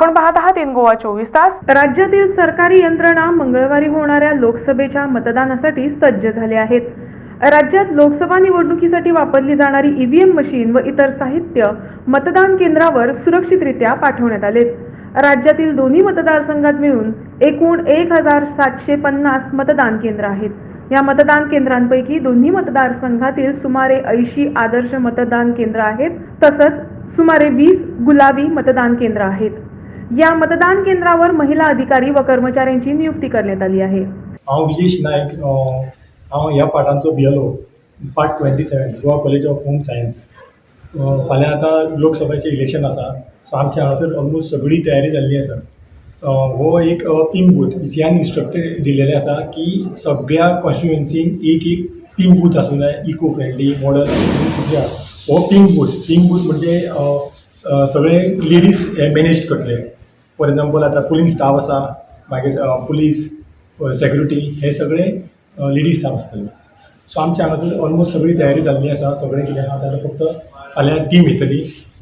आपण पाहत आहात इन गोवा चोवीस तास. राज्यातील सरकारी यंत्रणा मंगळवारी होणाऱ्या लोकसभेच्या मतदानासाठी सज्ज झाले आहेत. राज्यात लोकसभा निवडणुकीसाठी वापरली जाणारी ईव्हीएम मशीन व इतर साहित्य मतदान केंद्रावर सुरक्षितरित्या पाठवण्यात आले राज्यातील दोन्ही मतदारसंघात मिळून एकूण एक हजार सातशे पन्नास मतदान केंद्र आहेत. या मतदान केंद्रांपैकी दोन्ही मतदारसंघातील सुमारे ऐंशी आदर्श मतदान केंद्र आहेत. तसंच सुमारे वीस गुलाबी मतदान केंद्र आहेत. या मतदान केंद्रावर महिला अधिकारी व कर्मचाऱ्यांची नियुक्ती करण्यात आली आहे. हांव विजेश नायक हांव ह्या पार्टांचो B L O part twenty seven Goa college of home science. फाल्यां आतां लोकसभेचें इलेक्शन आसा सो आमच्या हांगासर ऑलमोस्ट सगळी तयारी जाल्ली आसा. हो एक पीम बूथ इसियान इन्स्ट्रक्टर दिलेले आसा की सगळ्या कॉन्स्टिट्युएन्सीन एक एक पीम बूथ आसूं जाय इको फ्रेंडली मॉडर्न हो पीम बूथ पीम बूथ म्हणजे सगळे लेडीज मॅनेज करतले. फॉर एग्जाम्पल आतां पुलींग स्टाफ आसा मागीर पुलीस सेक्युरिटी हे सगळे लेडीज स्टाफ आसतले सो आमच्या हांगासर ऑलमोस्ट सगळी तयारी जाल्ली आसा सगळें कितें आसा ताका फक्त फाल्यां टीम येतली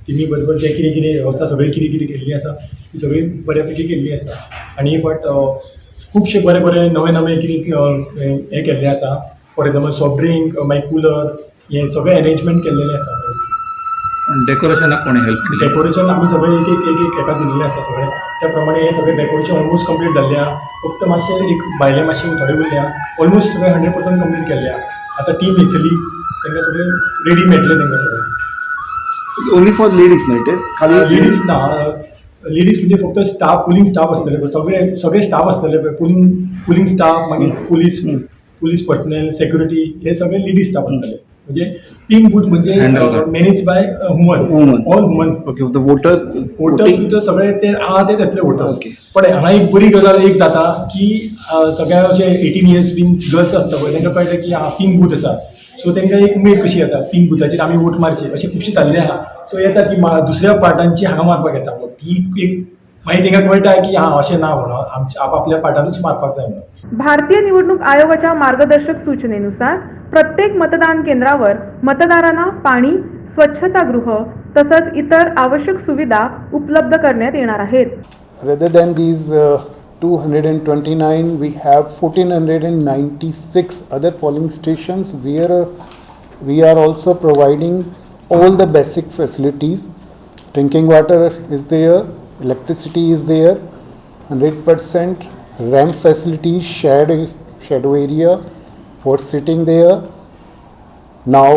टिमी बरोबर जें कितें कितें वेवस्था सगळी कितें कितें केल्ली आसा ती सगळी बऱ्या पैकी केल्ली आसा आनी बट खुबशे बरे बरे नवे नवे कितें हें केल्लें आसा फॉर एग्जाम्पल सॉफ्ट ड्रिंक मागीर कुलर हें सगळें अरेंजमेंट केल्लेलें आसा डेकोरेशनाक कोणी हेल्प केली डेकोरेशन आमी सगळे एक एक एक एक एका दिल्लें आसा सगळें. त्या प्रमाणे हे सगळें डेकोरेशन ऑलमोस्ट कंप्लीट आहा फक्त मातशें एक भायलें मातशें थोडें उरलें आहा ऑलमोस्ट सगळें हंड्रेड पर्संट कंप्लीट आहा आतां टीम येतली तांकां सगळें रेडी मेळटलें तांकां सगळें. Only for ladies no it is खाली लेडीज ना लेडीज म्हणजे फक्त स्टाफ पुलींग स्टाफ आसतले पळय सगळे सगळे स्टाफ आसतले पळय पुलींग पुलींग स्टाफ मागीर पुलीस पुलीस पर्सनल सेक्युरिटी हे सगळे लेडीज स्टाफ आसतले म्हणजे पिंक बूथ म्हणजे. Manage by woman Woman. All woman okay the voters voters भितर सगळे ते आहा ते येतले वोटर्स Okay. पण हांगा एक बरी गजाल एक जाता की अं, सगळ्या अशे एटीन इयर्स बीन गर्ल्स आसता पळय तांकां कळटा की हा पिंक बूथ आसा सो तांकां एक उमेद कशी येता पिंक बुथाचेर आमी वोट मारचे अशें खुबशे जाल्ले आहा सो येता ती दुसऱ्या पार्टांची हांगा मारपाक येता ती एक मागीर तांकां कळटा की हा अशें ना म्हणून आमच्या आपापल्या पार्टानूच मारपाक जाय म्हणून भारतीय निवडणूक आयोगाच्या मार्गदर्शक सूचनेनुसार प्रत्येक मतदान केंद्रावर मतदारांना पाणी स्वच्छतागृह तसंच इतर आवश्यक सुविधा उपलब्ध करण्यात येणार आहेत. Rather than these two hundred and twenty nine we have fourteen hundred and ninety six other polling stations we are we are also providing all the basic facilities drinking water is there electricity is there hundred percent ramp facilities shade shadow area for sitting there. Now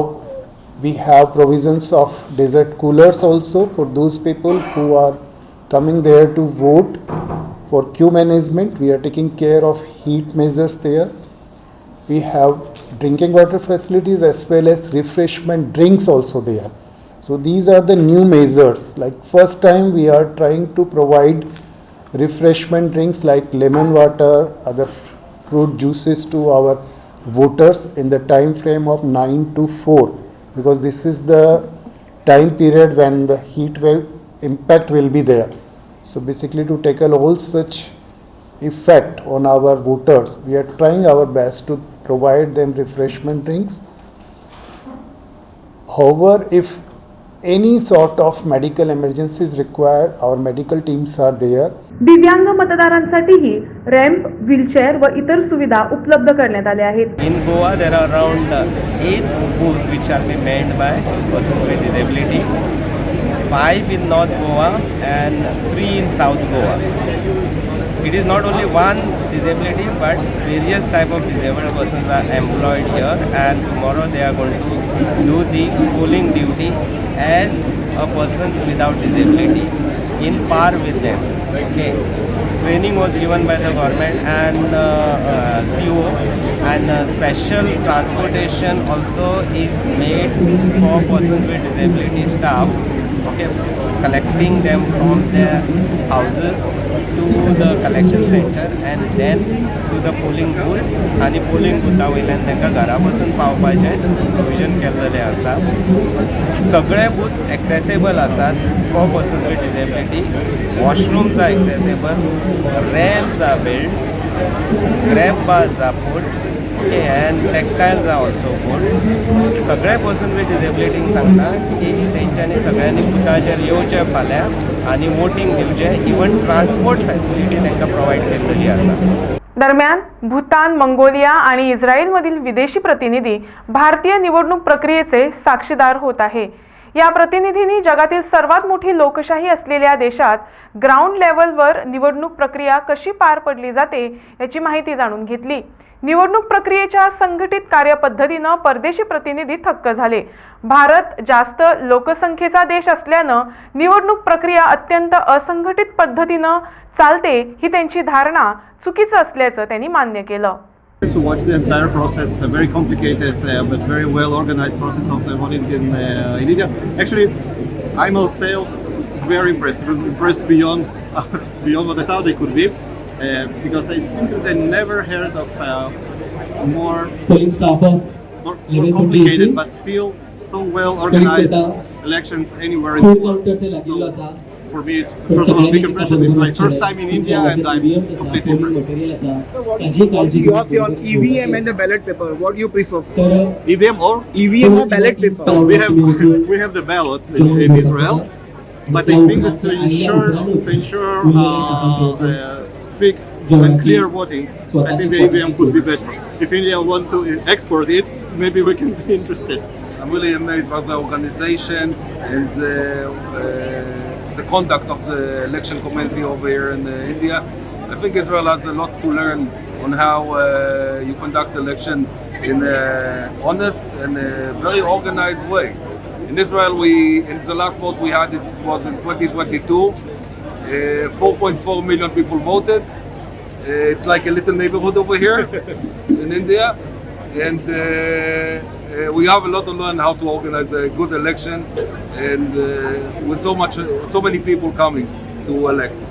we have provisions of desert coolers also for those people who are coming there to vote. For queue management, we are taking care of heat measures there. We have drinking water facilities as well as refreshment drinks also there. So these are the new measures. Like first time we are trying to provide refreshment drinks like lemon water, other fruit juices to our voters in the time frame of 9 to 4 because this is the time period when the heat wave impact will be there. So basically to tackle all such effect on our voters, we are trying our best to provide them refreshment drinks. However, if any sort of medical emergencies required our medical teams are there दिव्यांग मतदारांसाठीही ramp wheelchair व इतर सुविधा उपलब्ध करण्यात आल्या आहेत. In Goa there are around eight booth which are be manned by person with disability five in North Goa and three in South Goa It is not only one disability, but various type of disabled persons are employed here, and tomorrow they are going to do the polling duty as a persons without disability in par with them. Okay. Training was given by the government and uh, uh, CO and uh, special transportation also is made for persons with disability staff. Okay, collecting them from their houses to the collection center and then to the polling booth आणि polling बुथा वयल्यान तांकां घरा बसून पावपाचें provision केल्लेलें आसा सगळे बूथ एक्सेसेबल आसात for person with disability washrooms are accessible ramps are build grab bars are put okay and tactiles are also good सगळे पर्सन विथ डिजेबिलिटींक सांगता की तेंच्यांनी सगळ्यांनी बुथाचेर येवचें फाल्यां आनी वोटींग दिवचें इवन ट्रान्सपोर्ट फॅसिलिटी तांकां प्रोवायड केल्ली आसा दरम्यान भूतान मंगोलिया आणि इस्रायलमधील विदेशी प्रतिनिधी भारतीय निवडणूक प्रक्रियेचे साक्षीदार होत आहे. या प्रतिनिधींनी जगातील सर्वात मोठी लोकशाही असलेल्या देशात ग्राउंड लेवलवर निवडणूक प्रक्रिया कशी पार पडली जाते याची माहिती जाणून घेतली. निवडणूक प्रक्रियेच्या संघटित कार्यपद्धतीनं परदेशी प्रतिनिधी थक्क झाले भारत जास्त लोकसंख्येचा देश असल्यानं निवडणूक प्रक्रिया अत्यंत असंघटित पद्धतीनं चालते ही त्यांची धारणा चुकीचं असल्याचं त्यांनी मान्य केलं to watch the entire process, a very complicated uh, but very well organized process of the voting in, uh, in India. Actually, I myself very impressed, impressed beyond uh, beyond what I thought they could be, Uh, because I think they never heard of uh, more, more, more complicated but still so well organized elections anywhere in the world. So for me, it's first of all big impression. It's my first time in India, and I'm completely impressed. So what is your theory on EVM and the ballot paper? What do you prefer? EVM or EVM or ballot paper? So we have we have the ballots in, in Israel, but I think that to ensure to ensure. Uh, uh, strict and clear voting, I think the EVM could be better. If India want to export it, maybe we can be interested. I'm really amazed by the organization and the, uh, the conduct of the election committee over here in uh, India. I think Israel has a lot to learn on how uh, you conduct election in an honest and a very organized way. In Israel, we in the last vote we had it was in 2022. Uh, 4.4 million people voted. Uh, it's like a little neighborhood over here in India, and uh, uh, we have a lot to learn how to organize a good election, and uh, with so much, so many people coming to elect.